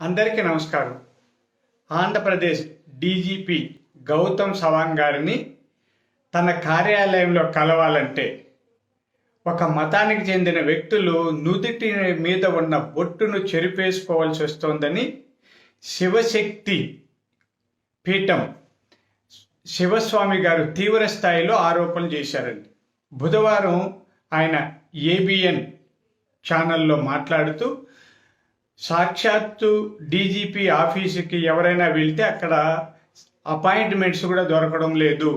అందరికీ నమస్కారం. ఆంధ్రప్రదేశ్ డీజీపీ గౌతమ్ సవాంగ్ గారిని తన కార్యాలయంలో కలవాలంటే ఒక మతానికి చెందిన వ్యక్తులు నుదిటి మీద ఉన్న బొట్టును చెరిపేసుకోవాల్సి వస్తోందని శివశక్తి పీఠం శివస్వామి గారు తీవ్ర స్థాయిలో ఆరోపణలు చేశారండి. బుధవారం ఆయన ఏబిఎన్ ఛానల్లో మాట్లాడుతూ సాక్షాత్తు డీజీపీ ఆఫీసుకి ఎవరైనా వెళ్తే అక్కడ అపాయింట్మెంట్స్ కూడా దొరకడం లేదు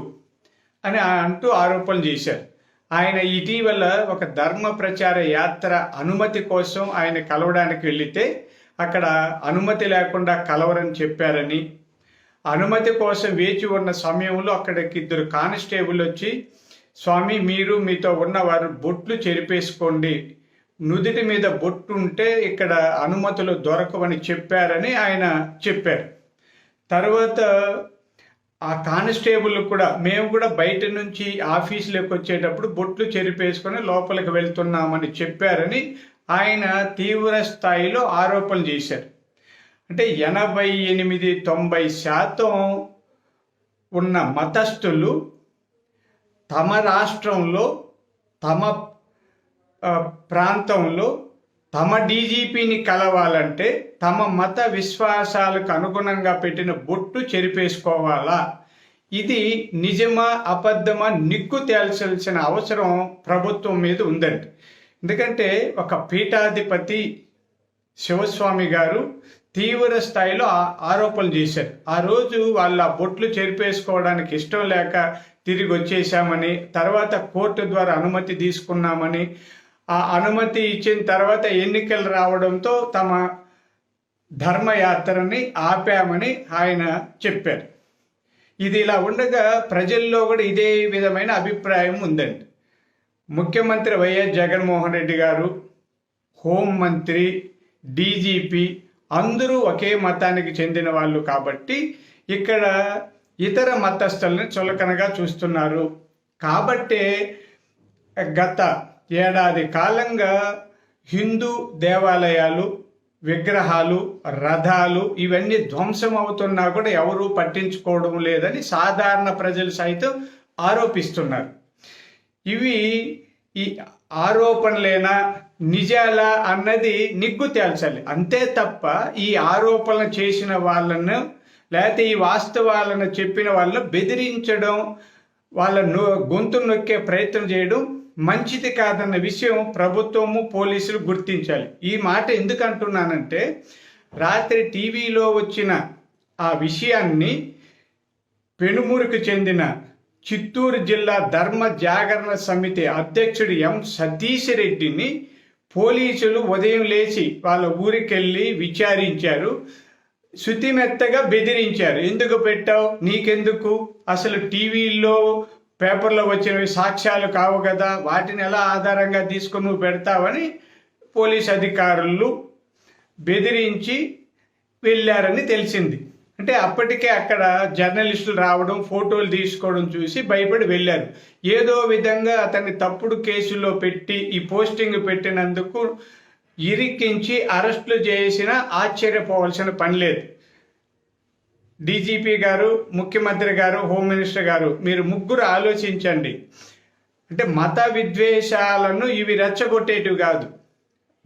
అని అంటూ ఆరోపణలు చేశారు. ఆయన ఇటీవల ఒక ధర్మ ప్రచార యాత్ర అనుమతి కోసం ఆయన కలవడానికి వెళితే అక్కడ అనుమతి లేకుండా కలవరని చెప్పారని అనుమతి కోసం వేచి ఉన్న సమయంలో అక్కడికి ఇద్దరు కానిస్టేబుల్ వచ్చి స్వామి మీరు మీతో ఉన్నవారు బొట్లు చెరిపేసుకోండి నుదిటి మీద బొట్టు ఉంటే ఇక్కడ అనుమతులు దొరకవని చెప్పారని ఆయన చెప్పారు. తర్వాత ఆ కానిస్టేబుల్ కూడా మేము కూడా బయట నుంచి ఆఫీసులోకి వచ్చేటప్పుడు బొట్లు చెరిపేసుకొని లోపలికి వెళ్తున్నామని చెప్పారని ఆయన తీవ్ర స్థాయిలో ఆరోపణలు చేశారు. అంటే ఎనభై ఎనిమిది తొంభై శాతం ఉన్న మతస్థులు తమ రాష్ట్రంలో తమ ప్రాంతంలో తమ డీజీపీని కలవాలంటే తమ మత విశ్వాసాలకు అనుగుణంగా పెట్టిన బొట్టు చెరిపేసుకోవాలా? ఇది నిజమా అబద్ధమా? నిక్కు తేల్చాల్సిన అవసరం ప్రభుత్వం మీద ఉందండి. ఎందుకంటే ఒక పీఠాధిపతి శివస్వామి గారు తీవ్ర స్థాయిలో ఆరోపణలు చేశారు. ఆ రోజు వాళ్ళ బొట్లు చెరిపేసుకోవడానికి ఇష్టం లేక తిరిగి వచ్చేసామని తర్వాత కోర్టు ద్వారా అనుమతి తీసుకున్నామని ఆ అనుమతి ఇచ్చిన తర్వాత ఎన్నికలు రావడంతో తమ ధర్మయాత్రని ఆపామని ఆయన చెప్పారు. ఇది ఇలా ఉండగా ప్రజల్లో కూడా ఇదే విధమైన అభిప్రాయం ఉందండి. ముఖ్యమంత్రి వైఎస్ జగన్మోహన్ రెడ్డి గారు హోంమంత్రి డీజీపీ అందరూ ఒకే మతానికి చెందిన వాళ్ళు కాబట్టి ఇక్కడ ఇతర మతస్థుల్ని చులకనగా చూస్తున్నారు. కాబట్టే గత ఏడాది కాలంగా హిందూ దేవాలయాలు విగ్రహాలు రథాలు ఇవన్నీ ధ్వంసం అవుతున్నా కూడా ఎవరూ పట్టించుకోవడం లేదని సాధారణ ప్రజలు సైతం ఆరోపిస్తున్నారు. ఇవి ఈ ఆరోపణలేనా? నిజాలా అన్నది నిగ్గు తేల్చాలి. అంతే తప్ప ఈ ఆరోపణలు చేసిన వాళ్ళను లేకపోతే ఈ వాస్తవాలను చెప్పిన వాళ్ళను బెదిరించడం వాళ్ళను గొంతు నొక్కే ప్రయత్నం చేయడం మంచిది కాదన్న విషయం ప్రభుత్వము పోలీసులు గుర్తించాలి. ఈ మాట ఎందుకు అంటున్నానంటే రాత్రి టీవీలో వచ్చిన ఆ విషయాన్ని పెనుమూరుకు చెందిన చిత్తూరు జిల్లా ధర్మ జాగరణ సమితి అధ్యక్షుడు ఎం సతీష్ రెడ్డిని పోలీసులు ఉదయం లేచి వాళ్ళ ఊరికెళ్ళి విచారించారు. శుతిమెత్తగా బెదిరించారు. ఎందుకు పెట్టావు? నీకెందుకు? అసలు టీవీల్లో పేపర్లో వచ్చినవి సాక్ష్యాలు కావు కదా వాటిని ఎలా ఆధారంగా తీసుకుని నువ్వు పెడతావని పోలీస్ అధికారులు బెదిరించి వెళ్ళారని తెలిసింది. అంటే అప్పటికే అక్కడ జర్నలిస్టులు రావడం ఫోటోలు తీసుకోవడం చూసి భయపడి వెళ్ళారు. ఏదో విధంగా అతన్ని తప్పుడు కేసులో పెట్టి ఈ పోస్టింగ్ పెట్టినందుకు ఇరికించి అరెస్టులు చేసిన ఆశ్చర్యపోవాల్సిన పని లేదు. డీజీపీ గారు ముఖ్యమంత్రి గారు హోమ్ మినిస్టర్ గారు మీరు ముగ్గురు ఆలోచించండి. అంటే మత విద్వేషాలను ఇవి రెచ్చగొట్టేటివి కాదు.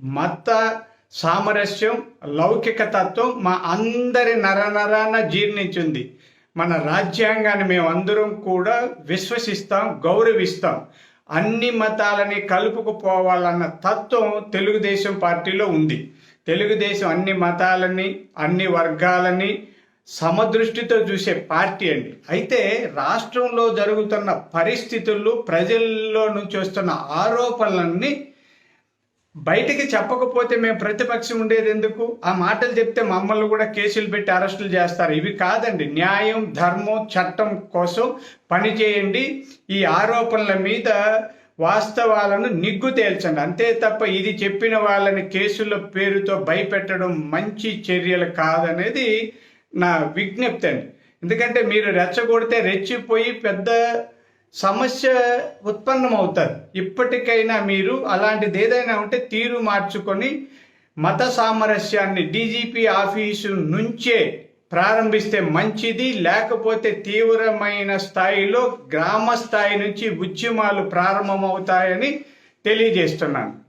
మత సామరస్యం లౌకిక తత్వం మా అందరి నరనరాన జీర్ణించింది. మన రాజ్యాంగాన్ని మేము అందరం కూడా విశ్వసిస్తాం గౌరవిస్తాం. అన్ని మతాలని కలుపుకుపోవాలన్న తత్వం తెలుగుదేశం పార్టీలో ఉంది. తెలుగుదేశం అన్ని మతాలని అన్ని వర్గాలని సమదృష్టితో చూసే పార్టీ అండి. అయితే రాష్ట్రంలో జరుగుతున్న పరిస్థితులు ప్రజల్లో నుంచి వస్తున్న ఆరోపణలన్నీ బయటికి చెప్పకపోతే మేము ప్రతిపక్షం ఉండేది ఎందుకు? ఆ మాటలు చెప్తే మమ్మల్ని కూడా కేసులు పెట్టి అరెస్టులు చేస్తారు. ఇవి కాదండి. న్యాయం ధర్మం చట్టం కోసం పనిచేయండి ఈ ఆరోపణల మీద వాస్తవాలను నిగ్గు తేల్చండి. అంతే తప్ప ఇది చెప్పిన వాళ్ళని కేసుల పేరుతో భయపెట్టడం మంచి చర్యలు కాదనేది నా విజ్ఞప్తి అండి. ఎందుకంటే మీరు రెచ్చగొడితే రెచ్చిపోయి పెద్ద సమస్య ఉత్పన్నమవుతుంది ఇప్పటికైనా మీరు అలాంటిది ఏదైనా ఉంటే తీరు మార్చుకొని మత సామరస్యాన్ని డీజీపీ ఆఫీసు నుంచే ప్రారంభిస్తే మంచిది. లేకపోతే తీవ్రమైన స్థాయిలో గ్రామ స్థాయి నుంచి ఉద్యమాలు ప్రారంభమవుతాయని తెలియజేస్తున్నాను.